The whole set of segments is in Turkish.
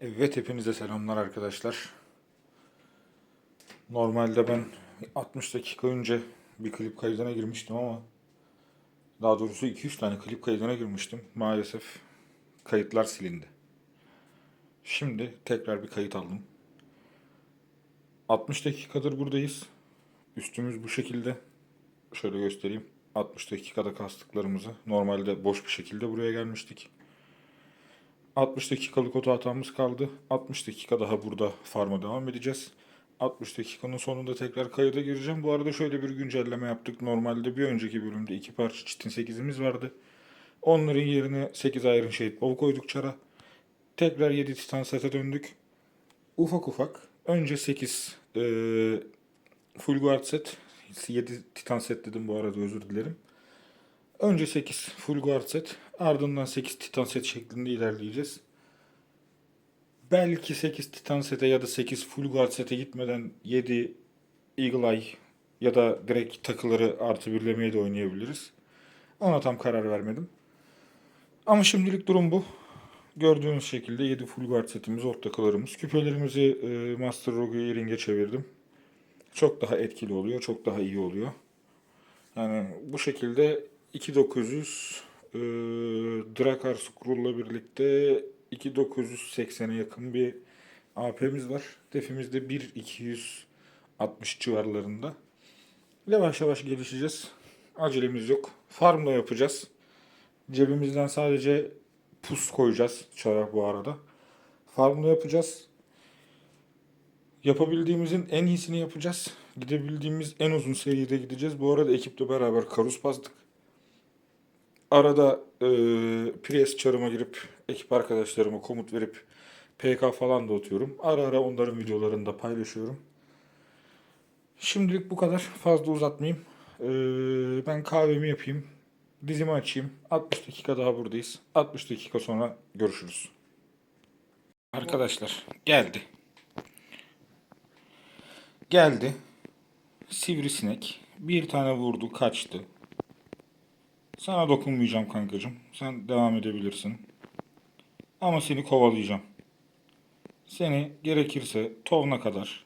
Evet hepinize selamlar arkadaşlar. Normalde ben 60 dakika önce bir klip kaydına girmiştim ama daha doğrusu 2-3 tane klip kaydına girmiştim. Maalesef kayıtlar silindi. Şimdi tekrar bir kayıt aldım. 60 dakikadır buradayız. Üstümüz bu şekilde. Şöyle göstereyim. 60 dakikada kastıklarımızı normalde boş bir şekilde buraya gelmiştik. 60 dakikalık oto hatamız kaldı. 60 dakika daha burada farma devam edeceğiz. 60 dakikanın sonunda tekrar kayıda gireceğim. Bu arada şöyle bir güncelleme yaptık. Normalde bir önceki bölümde iki parça çitin 8'imiz vardı. Onların yerine 8 Iron Shade Bow koyduk çara. Tekrar 7 Titan sete döndük. Ufak ufak. Önce 8 eee full guard set. 7 Titan set dedim bu arada özür dilerim. Önce 8 full guard set, ardından 8 titan set şeklinde ilerleyeceğiz. Belki 8 titan sete ya da 8 full guard sete gitmeden 7 Eagle Eye ya da direkt takıları artı birlemeye de oynayabiliriz. Ona tam karar vermedim. Ama şimdilik durum bu. Gördüğünüz şekilde 7 full guard setimiz, ort takılarımız. Küpelerimizi e, Master Rogue'ya ringe çevirdim. Çok daha etkili oluyor, çok daha iyi oluyor. Yani bu şekilde 2900 e, Drakar Scroll'la birlikte 2980'e yakın bir AP'miz var. Defimiz de 1260 civarlarında. Yavaş yavaş gelişeceğiz. Acelemiz yok. Farm da yapacağız. Cebimizden sadece pus koyacağız çara bu arada. Farm da yapacağız. Yapabildiğimizin en iyisini yapacağız. Gidebildiğimiz en uzun seride gideceğiz. Bu arada ekiple beraber karus bastık. Arada e, Prius çarıma girip ekip arkadaşlarıma komut verip PK falan da atıyorum. Ara ara onların videolarını da paylaşıyorum. Şimdilik bu kadar. Fazla uzatmayayım. E, ben kahvemi yapayım. Dizimi açayım. 60 dakika daha buradayız. 60 dakika sonra görüşürüz. Arkadaşlar geldi. Geldi. Sivrisinek. Bir tane vurdu kaçtı. Sana dokunmayacağım kankacığım. Sen devam edebilirsin. Ama seni kovalayacağım. Seni gerekirse tovna kadar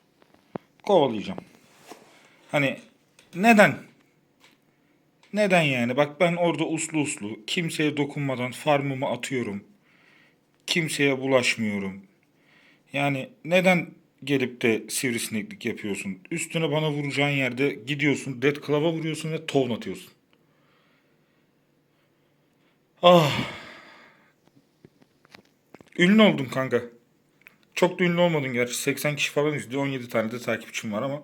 kovalayacağım. Hani neden? Neden yani? Bak ben orada uslu uslu kimseye dokunmadan farmımı atıyorum. Kimseye bulaşmıyorum. Yani neden gelip de sivrisineklik yapıyorsun? Üstüne bana vuracağın yerde gidiyorsun, dead club'a vuruyorsun ve tovn atıyorsun. Ah. Ünlü oldun kanka. Çok da ünlü olmadın gerçi. 80 kişi falan izliyor. 17 tane de takipçim var ama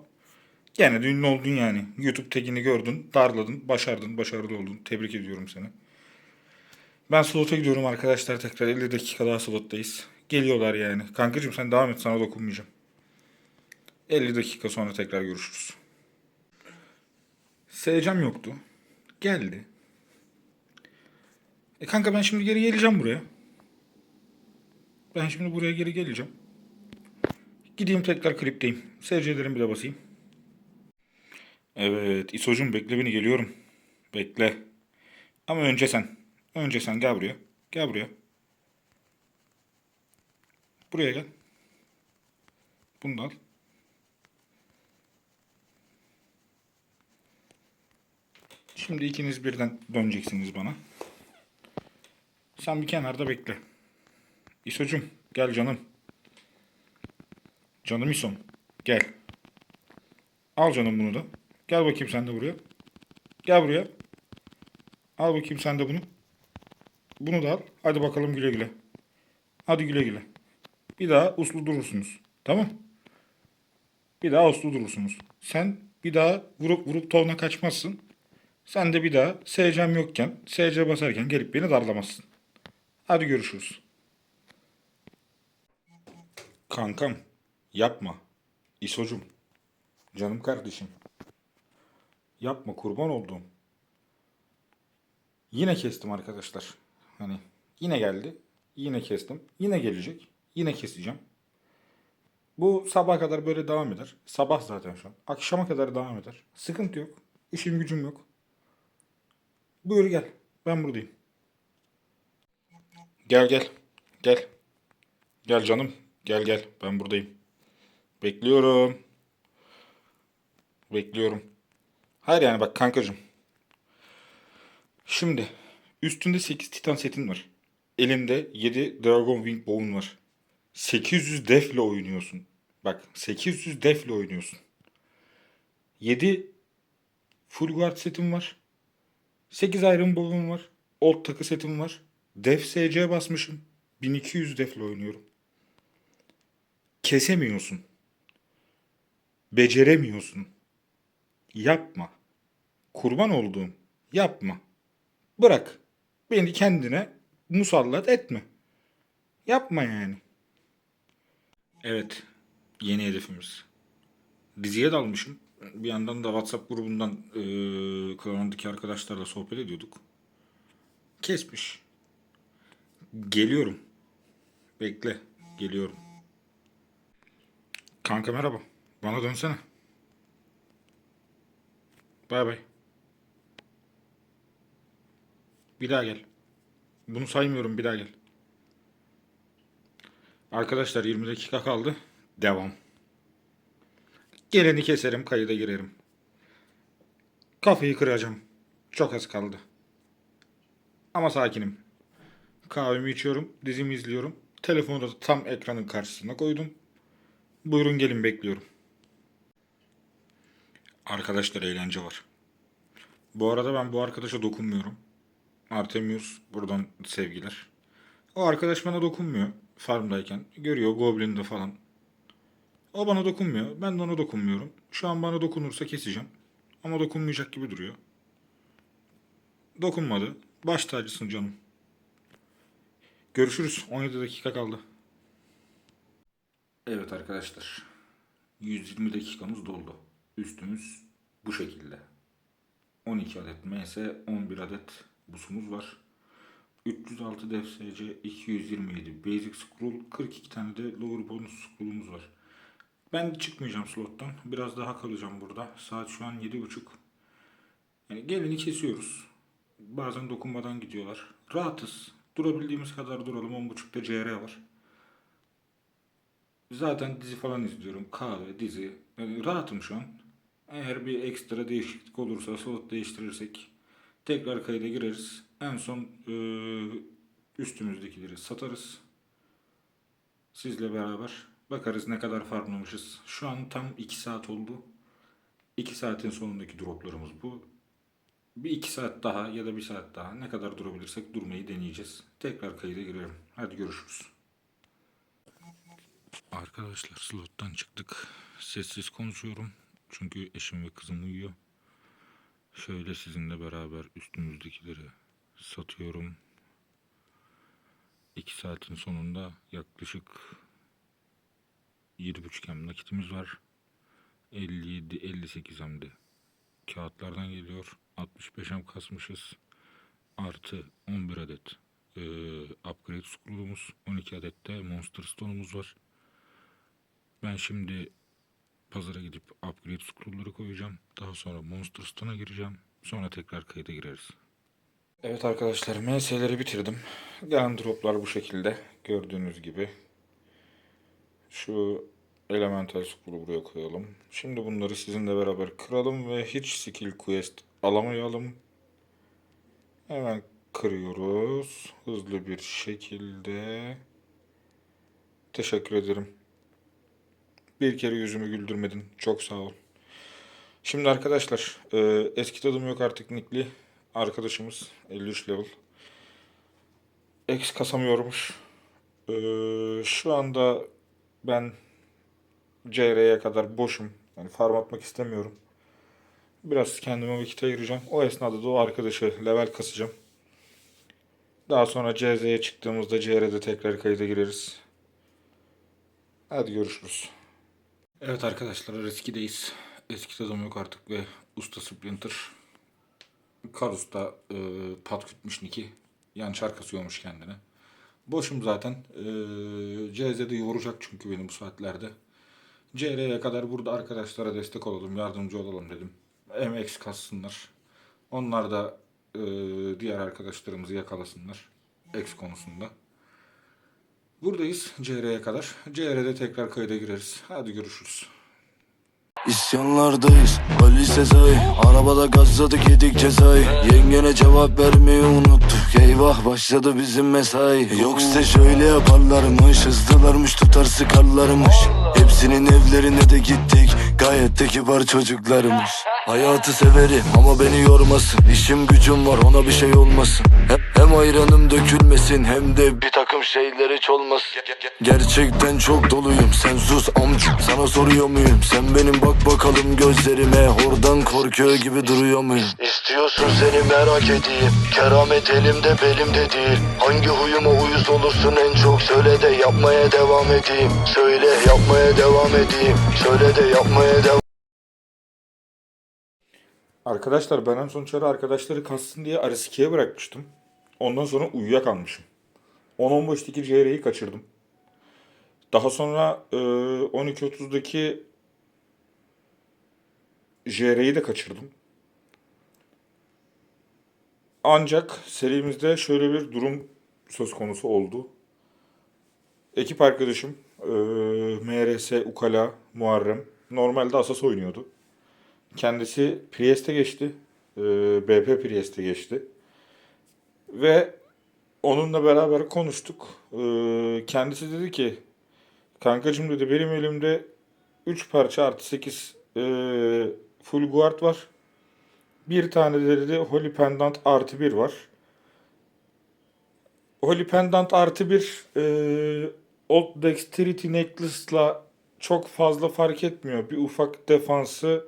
gene de ünlü oldun yani. YouTube tekini gördün, darladın, başardın, başarılı oldun. Tebrik ediyorum seni. Ben slota gidiyorum arkadaşlar tekrar 50 dakika daha slottayız. Geliyorlar yani. Kankacığım sen devam et sana dokunmayacağım. 50 dakika sonra tekrar görüşürüz. Seyircem yoktu. Geldi. E kanka ben şimdi geri geleceğim buraya. Ben şimdi buraya geri geleceğim. Gideyim tekrar klipteyim. Seyircilerim bile basayım. Evet İso'cum bekle beni geliyorum. Bekle. Ama önce sen. Önce sen gel buraya. Gel buraya. Buraya gel. Bunu da al. Şimdi ikiniz birden döneceksiniz bana. Sen bir kenarda bekle. İso'cum gel canım. Canım İso'm gel. Al canım bunu da. Gel bakayım sen de buraya. Gel buraya. Al bakayım sen de bunu. Bunu da al. Hadi bakalım güle güle. Hadi güle güle. Bir daha uslu durursunuz. Tamam. Bir daha uslu durursunuz. Sen bir daha vurup vurup tovuna kaçmazsın. Sen de bir daha SC'm yokken, SC basarken gelip beni darlamazsın. Hadi görüşürüz. Kankam yapma. İsocum. Canım kardeşim. Yapma kurban olduğum. Yine kestim arkadaşlar. Hani yine geldi. Yine kestim. Yine gelecek. Yine keseceğim. Bu sabah kadar böyle devam eder. Sabah zaten şu an. Akşama kadar devam eder. Sıkıntı yok. İşim gücüm yok. Buyur gel. Ben buradayım. Gel gel. Gel. Gel canım. Gel gel. Ben buradayım. Bekliyorum. Bekliyorum. Hayır yani bak kankacığım. Şimdi üstünde 8 Titan setin var. Elinde 7 Dragon Wing Bow'un var. 800 defle oynuyorsun. Bak 800 defle oynuyorsun. 7 Full Guard setim var. 8 Iron Bow'um var. Old takı setim var. Def SC basmışım. 1200 defle oynuyorum. Kesemiyorsun. Beceremiyorsun. Yapma. Kurban olduğum. Yapma. Bırak. Beni kendine musallat etme. Yapma yani. Evet. Yeni hedefimiz. Diziye dalmışım. Bir yandan da WhatsApp grubundan eee Klan'daki arkadaşlarla sohbet ediyorduk. Kesmiş. Geliyorum. Bekle. Geliyorum. Kanka merhaba. Bana dönsene. Bay bay. Bir daha gel. Bunu saymıyorum bir daha gel. Arkadaşlar 20 dakika kaldı. Devam. Geleni keserim kayıda girerim. Kafayı kıracağım. Çok az kaldı. Ama sakinim. Kahvemi içiyorum, dizimi izliyorum. Telefonu da tam ekranın karşısına koydum. Buyurun gelin bekliyorum. Arkadaşlar eğlence var. Bu arada ben bu arkadaşa dokunmuyorum. Artemius buradan sevgiler. O arkadaş bana dokunmuyor farmdayken. Görüyor Goblin'de falan. O bana dokunmuyor. Ben de ona dokunmuyorum. Şu an bana dokunursa keseceğim. Ama dokunmayacak gibi duruyor. Dokunmadı. Baş tacısın canım. Görüşürüz. 17 dakika kaldı. Evet arkadaşlar. 120 dakikamız doldu. Üstümüz bu şekilde. 12 adet MS, 11 adet busumuz var. 306 DFSC, 227 Basic Scroll, 42 tane de Lower Bonus Scroll'umuz var. Ben çıkmayacağım slottan. Biraz daha kalacağım burada. Saat şu an 7.30. Yani geleni kesiyoruz. Bazen dokunmadan gidiyorlar. Rahatız. Durabildiğimiz kadar duralım. 10.30'da CR var. Zaten dizi falan izliyorum. Kahve, dizi. Yani rahatım şu an. Eğer bir ekstra değişiklik olursa slot değiştirirsek tekrar kayda gireriz. En son e, üstümüzdekileri satarız. Sizle beraber bakarız ne kadar farmlamışız. Şu an tam 2 saat oldu. 2 saatin sonundaki droplarımız bu. Bir 2 saat daha ya da 1 saat daha ne kadar durabilirsek durmayı deneyeceğiz. Tekrar kayda girelim. Hadi görüşürüz. Arkadaşlar slottan çıktık. Sessiz konuşuyorum. Çünkü eşim ve kızım uyuyor. Şöyle sizinle beraber üstümüzdekileri satıyorum. 2 saatin sonunda yaklaşık 7,5 hem nakitimiz var. 57 58 hem de kağıtlardan geliyor. 65 hem kasmışız. Artı 11 adet e, upgrade scroll'umuz, 12 adet de monster stone'umuz var. Ben şimdi pazara gidip upgrade scroll'ları koyacağım. Daha sonra monster stone'a gireceğim. Sonra tekrar kayıta gireriz. Evet arkadaşlar MS'leri bitirdim. Gelen droplar bu şekilde. Gördüğünüz gibi. Şu elemental scroll'u buraya koyalım. Şimdi bunları sizinle beraber kıralım ve hiç skill quest alamayalım. Hemen kırıyoruz. Hızlı bir şekilde. Teşekkür ederim. Bir kere yüzümü güldürmedin. Çok sağ ol. Şimdi arkadaşlar e, eski tadım yok artık Nickli. Arkadaşımız 53 level. X kasamıyormuş. E, şu anda ben CR'ye kadar boşum. Yani farm atmak istemiyorum. Biraz kendime vakit ayıracağım. O esnada da o arkadaşı level kasacağım. Daha sonra CZ'ye çıktığımızda CR'de tekrar kayıda gireriz. Hadi görüşürüz. Evet arkadaşlar eskideyiz. Eski tadım yok artık ve Usta Splinter. Karus'ta e, pat kütmüş Nick'i. Yan çar kasıyormuş kendine. Boşum zaten. E, CZ'de yoğuracak çünkü beni bu saatlerde. CR'ye kadar burada arkadaşlara destek olalım, yardımcı olalım dedim. MX kassınlar. Onlar da e, diğer arkadaşlarımızı yakalasınlar. X konusunda. Buradayız CR'ye kadar. CR'de tekrar kayda gireriz. Hadi görüşürüz. İsyanlardayız Ali Sezai Arabada gazladık yedik cezayı Yengene cevap vermeyi unuttuk Eyvah başladı bizim mesai Yoksa şöyle yaparlarmış Hızlılarmış tutar sıkarlarmış Hepsinin evlerine de gittik Gayet de kibar çocuklarmış Hayatı severim ama beni yormasın. İşim gücüm var ona bir şey olmasın. Hem, hem ayranım dökülmesin Hem de bir takım şeyler hiç olmasın Gerçekten çok doluyum. Sen sus amcuk. Sana soruyor muyum? Sen benim bak bakalım gözlerime. Oradan korkuyor gibi duruyor muyum? İstiyorsun seni merak edeyim. Keramet elimde belimde değil. Hangi huyuma uyuz olursun en çok? Söyle de yapmaya devam edeyim. Söyle yapmaya devam edeyim. Söyle de yapmaya devam Arkadaşlar ben en son çare arkadaşları kassın diye R2'ye bırakmıştım. Ondan sonra uyuyakalmışım. 10-15'teki CR'yi kaçırdım. Daha sonra e, 12.30'daki JR'yi de kaçırdım. Ancak serimizde şöyle bir durum söz konusu oldu. Ekip arkadaşım e, MRS Ukala Muharrem normalde Asas oynuyordu. Kendisi Priest'e geçti. E, BP Priest'e geçti. Ve onunla beraber konuştuk. E, kendisi dedi ki kankacım dedi benim elimde 3 parça artı 8 e, full guard var. Bir tane de dedi Holy Pendant artı 1 var. Holy Pendant artı 1 e, Old Dexterity Necklace'la çok fazla fark etmiyor. Bir ufak defansı,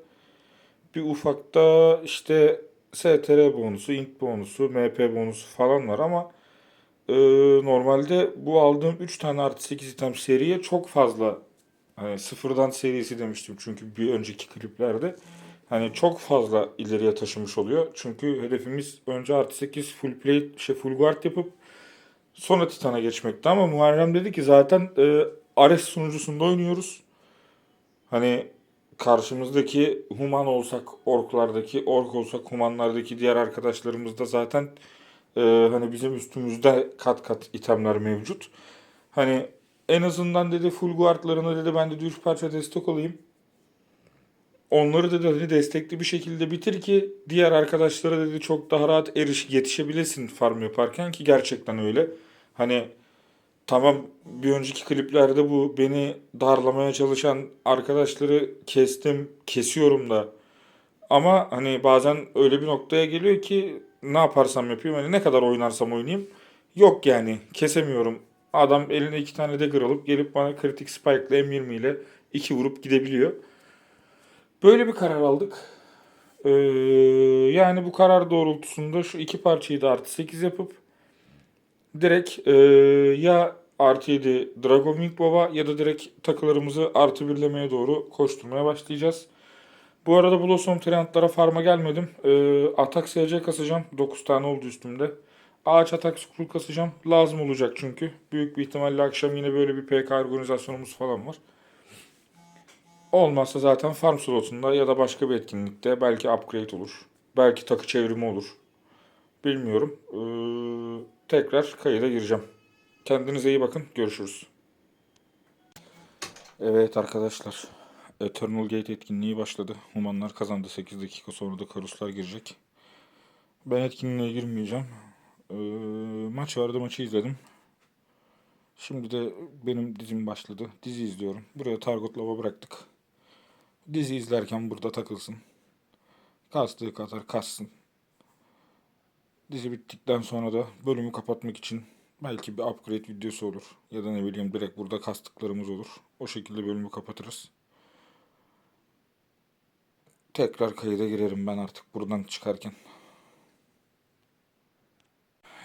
bir ufak da işte STR bonusu, int bonusu, MP bonusu falan var ama e, normalde bu aldığım 3 tane artı 8 item seriye çok fazla hani sıfırdan serisi demiştim çünkü bir önceki kliplerde hani çok fazla ileriye taşımış oluyor. Çünkü hedefimiz önce artı 8 full plate, şey full guard yapıp sonra Titan'a geçmekti ama Muharrem dedi ki zaten e, Ares sunucusunda oynuyoruz. Hani karşımızdaki human olsak orklardaki, ork olsak humanlardaki diğer arkadaşlarımız da zaten e, hani bizim üstümüzde kat kat itemler mevcut. Hani en azından dedi full guardlarına dedi ben de 3 parça destek olayım. Onları dedi hani destekli bir şekilde bitir ki diğer arkadaşlara dedi çok daha rahat eriş yetişebilesin farm yaparken ki gerçekten öyle. Hani tamam bir önceki kliplerde bu beni darlamaya çalışan arkadaşları kestim, kesiyorum da. Ama hani bazen öyle bir noktaya geliyor ki ne yaparsam yapayım hani ne kadar oynarsam oynayayım yok yani kesemiyorum. Adam eline iki tane dagger alıp gelip bana kritik spike ile M20 ile iki vurup gidebiliyor. Böyle bir karar aldık. Ee, yani bu karar doğrultusunda şu iki parçayı da artı 8 yapıp direkt e, ya artı 7 Dragon Wing Baba ya da direkt takılarımızı artı birlemeye doğru koşturmaya başlayacağız. Bu arada Blossom Trend'lara farma gelmedim. E, atak SC kasacağım. 9 tane oldu üstümde. Ağaç atak scroll kasacağım. Lazım olacak çünkü. Büyük bir ihtimalle akşam yine böyle bir PK organizasyonumuz falan var. Olmazsa zaten farm slotunda ya da başka bir etkinlikte belki upgrade olur. Belki takı çevrimi olur. Bilmiyorum. Ee, tekrar kayıda gireceğim. Kendinize iyi bakın. Görüşürüz. Evet arkadaşlar. Eternal Gate etkinliği başladı. Humanlar kazandı. 8 dakika sonra da Karuslar girecek. Ben etkinliğe girmeyeceğim. Ee, maç vardı maçı izledim. Şimdi de benim dizim başladı. Dizi izliyorum. Buraya Target Lava bıraktık. Dizi izlerken burada takılsın. Kastığı kadar kassın. Dizi bittikten sonra da bölümü kapatmak için belki bir upgrade videosu olur. Ya da ne bileyim direkt burada kastıklarımız olur. O şekilde bölümü kapatırız. Tekrar kayıda girerim ben artık buradan çıkarken.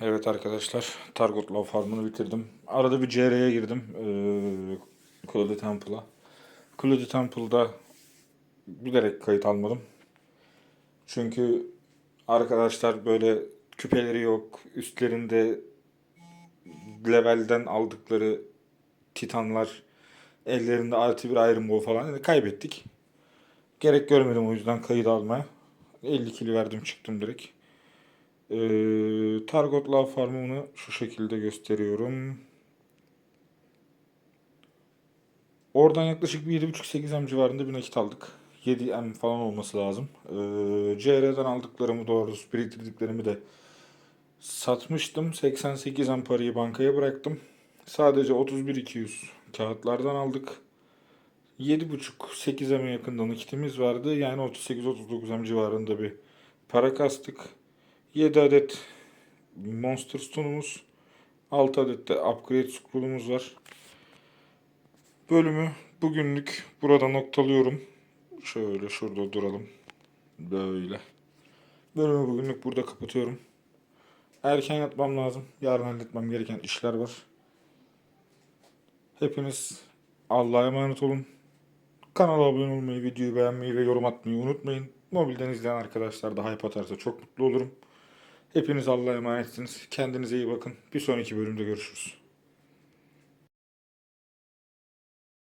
Evet arkadaşlar, Target Love Farm'ını bitirdim. Arada bir CR'ye girdim. Ee, Claude Temple'a. Claude Temple'da bilerek kayıt almadım. Çünkü arkadaşlar böyle küpeleri yok. Üstlerinde levelden aldıkları titanlar ellerinde artı bir Iron Ball falan yani kaybettik. Gerek görmedim o yüzden kayıt almaya. 50 kilo verdim çıktım direkt. Ee, Target Love Farm'ını şu şekilde gösteriyorum. Oradan yaklaşık bir 7,5-8M civarında bir nakit aldık. 7M falan olması lazım. Ee, CR'den aldıklarımı doğrusu biriktirdiklerimi de satmıştım. 88M parayı bankaya bıraktım. Sadece 31.200 kağıtlardan aldık. 7,5-8M'e yakında nakitimiz vardı. Yani 38-39M civarında bir para kastık. 7 adet Monster Stone'umuz, 6 adet de Upgrade Scroll'umuz var. Bölümü bugünlük burada noktalıyorum. Şöyle şurada duralım. Böyle. Bölümü bugünlük burada kapatıyorum. Erken yatmam lazım. Yarın halletmem gereken işler var. Hepiniz Allah'a emanet olun. Kanala abone olmayı, videoyu beğenmeyi ve yorum atmayı unutmayın. Mobilden izleyen arkadaşlar da hype atarsa çok mutlu olurum. Hepiniz Allah'a emanetsiniz. Kendinize iyi bakın. Bir sonraki bölümde görüşürüz.